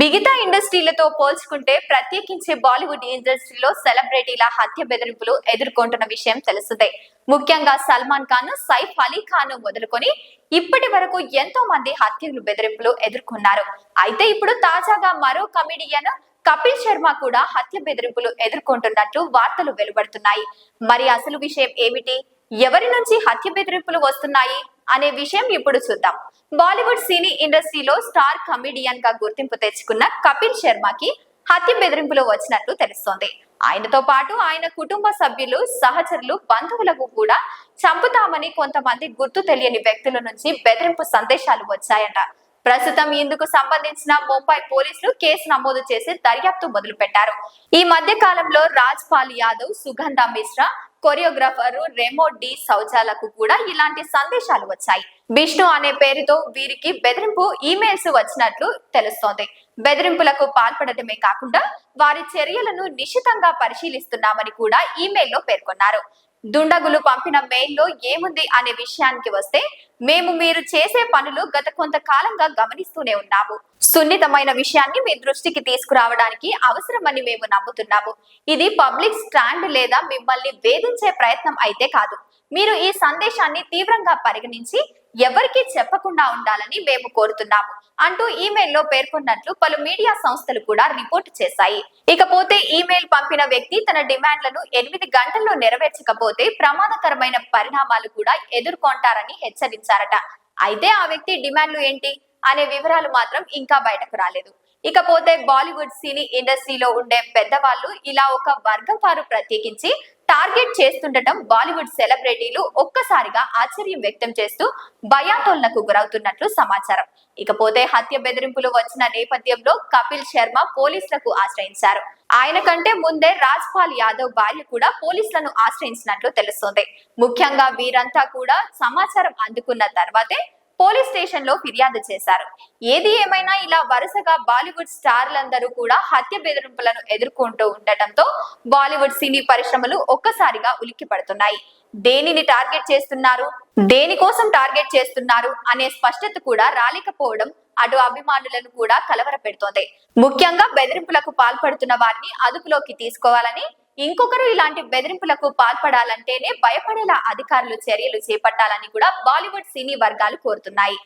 మిగతా ఇండస్ట్రీలతో పోల్చుకుంటే ప్రత్యేకించి బాలీవుడ్ ఇండస్ట్రీలో సెలబ్రిటీల హత్య బెదిరింపులు ఎదుర్కొంటున్న విషయం తెలుస్తుంది ముఖ్యంగా సల్మాన్ ఖాన్ సైఫ్ అలీ ఖాన్ మొదలుకొని ఇప్పటి వరకు ఎంతో మంది హత్యలు బెదిరింపులు ఎదుర్కొన్నారు. అయితే ఇప్పుడు తాజాగా మరో కమెడియన్ కపిల్ శర్మ కూడా హత్య బెదిరింపులు ఎదుర్కొంటున్నట్లు వార్తలు వెలువడుతున్నాయి. మరి అసలు విషయం ఏమిటి? ఎవరి నుంచి హత్య బెదిరింపులు వస్తున్నాయి? అనే విషయం ఇప్పుడు చూద్దాం. బాలీవుడ్ సినీ ఇండస్ట్రీలో స్టార్ కమిడియన్గా గుర్తింపు తెచ్చుకున్న కపిల్ శర్మకి హత్య బెదిరింపులు వచ్చినట్లు తెలుస్తోంది. ఆయనతో పాటు ఆయన కుటుంబ సభ్యులు సహచరులు బంధువులకు కూడా చంపుతామని కొంతమంది గుర్తు తెలియని వ్యక్తుల నుంచి బెదిరింపు సందేశాలు వచ్చాయట. ప్రస్తుతం ఇందుకు సంబంధించిన ముంబై పోలీసులు కేసు నమోదు చేసి దర్యాప్తు మొదలు పెట్టారు ఈ మధ్య కాలంలో రాజ్ పాల్ యాదవ్ సుగంధ మిశ్రా కొరియోగ్రాఫర్ రెమో డి సౌజాలకు కూడా ఇలాంటి సందేశాలు వచ్చాయి. విష్ణు అనే పేరుతో వీరికి బెదిరింపు ఈమెయిల్స్ వచ్చినట్లు తెలుస్తోంది. బెదిరింపులకు పాల్పడటమే కాకుండా వారి చర్యలను నిశితంగా పరిశీలిస్తున్నామని కూడా ఈమెయిల్లో పేర్కొన్నారు. దుండగులు పంపిన మెయిల్లో ఏముంది అనే విషయానికి వస్తే మేము మీరు చేసే పనులు గత కొంతకాలంగా గమనిస్తూనే ఉన్నాము. సున్నితమైన విషయాన్ని మీ దృష్టికి తీసుకురావడానికి అవసరమని మేము నమ్ముతున్నాము. ఇది పబ్లిక్ స్టాండ్ లేదా మిమ్మల్ని వేధించే ప్రయత్నం అయితే కాదు. మీరు ఈ సందేశాన్ని తీవ్రంగా పరిగణించి ఎవరికీ చెప్పకుండా ఉండాలని మేము కోరుతున్నాము. అంటూ ఈమెయిల్లో పేర్కొన్నట్లు పలు మీడియా సంస్థలు కూడా రిపోర్ట్ చేశాయి. ఇకపోతే ఈమెయిల్ పంపిన వ్యక్తి తన డిమాండ్లను ఎనిమిది గంటల్లో నెరవేర్చకపోతే ప్రమాదకరమైన పరిణామాలు కూడా ఎదుర్కొంటారని హెచ్చరించారట. అయితే ఆ వ్యక్తి డిమాండ్లు ఏంటి? అనే వివరాలు మాత్రం ఇంకా బయటకు రాలేదు. ఇకపోతే బాలీవుడ్ సినీ ఇండస్ట్రీలో ఉండే పెద్దవాళ్ళు ఇలా ఒక వర్గం వారు ప్రత్యేకించి టార్గెట్ చేస్తుండటం బాలీవుడ్ సెలబ్రిటీలు ఒక్కసారిగా ఆశ్చర్యం వ్యక్తం చేస్తూ భయాందోళనకు గురవుతున్నట్లు సమాచారం. ఇకపోతే హత్య బెదిరింపులు వచ్చిన నేపథ్యంలో కపిల్ శర్మ పోలీసులకు ఆశ్రయించారు. ఆయన కంటే ముందే రాజ్ పాల్ యాదవ్ భార్య కూడా పోలీసులను ఆశ్రయించినట్లు తెలుస్తోంది. ముఖ్యంగా వీరంతా కూడా సమాచారం అందుకున్న తర్వాతే పోలీస్ స్టేషన్లో ఫిర్యాదు చేశారు. ఏది ఏమైనా ఇలా వరుసగా బాలీవుడ్ స్టార్లందరూ కూడా హత్య బెదిరింపులను ఎదుర్కొంటూ ఉండటంతో బాలీవుడ్ సినీ పరిశ్రమలు ఒక్కసారిగా ఉలిక్కి పడుతున్నాయి. దేనిని టార్గెట్ చేస్తున్నారు? దేనికోసం టార్గెట్ చేస్తున్నారు? అనే స్పష్టత కూడా రాలేకపోవడం అటు అభిమానులను కూడా కలవర పెడుతోంది ముఖ్యంగా బెదిరింపులకు పాల్పడుతున్న వారిని అదుపులోకి తీసుకోవాలని ఇంకొకరు ఇలాంటి బెదిరింపులకు పాల్పడాలంటేనే భయపడేలా అధికారులు చర్యలు చేపట్టాలని కూడా బాలీవుడ్ సినీ వర్గాలు కోరుతున్నాయి.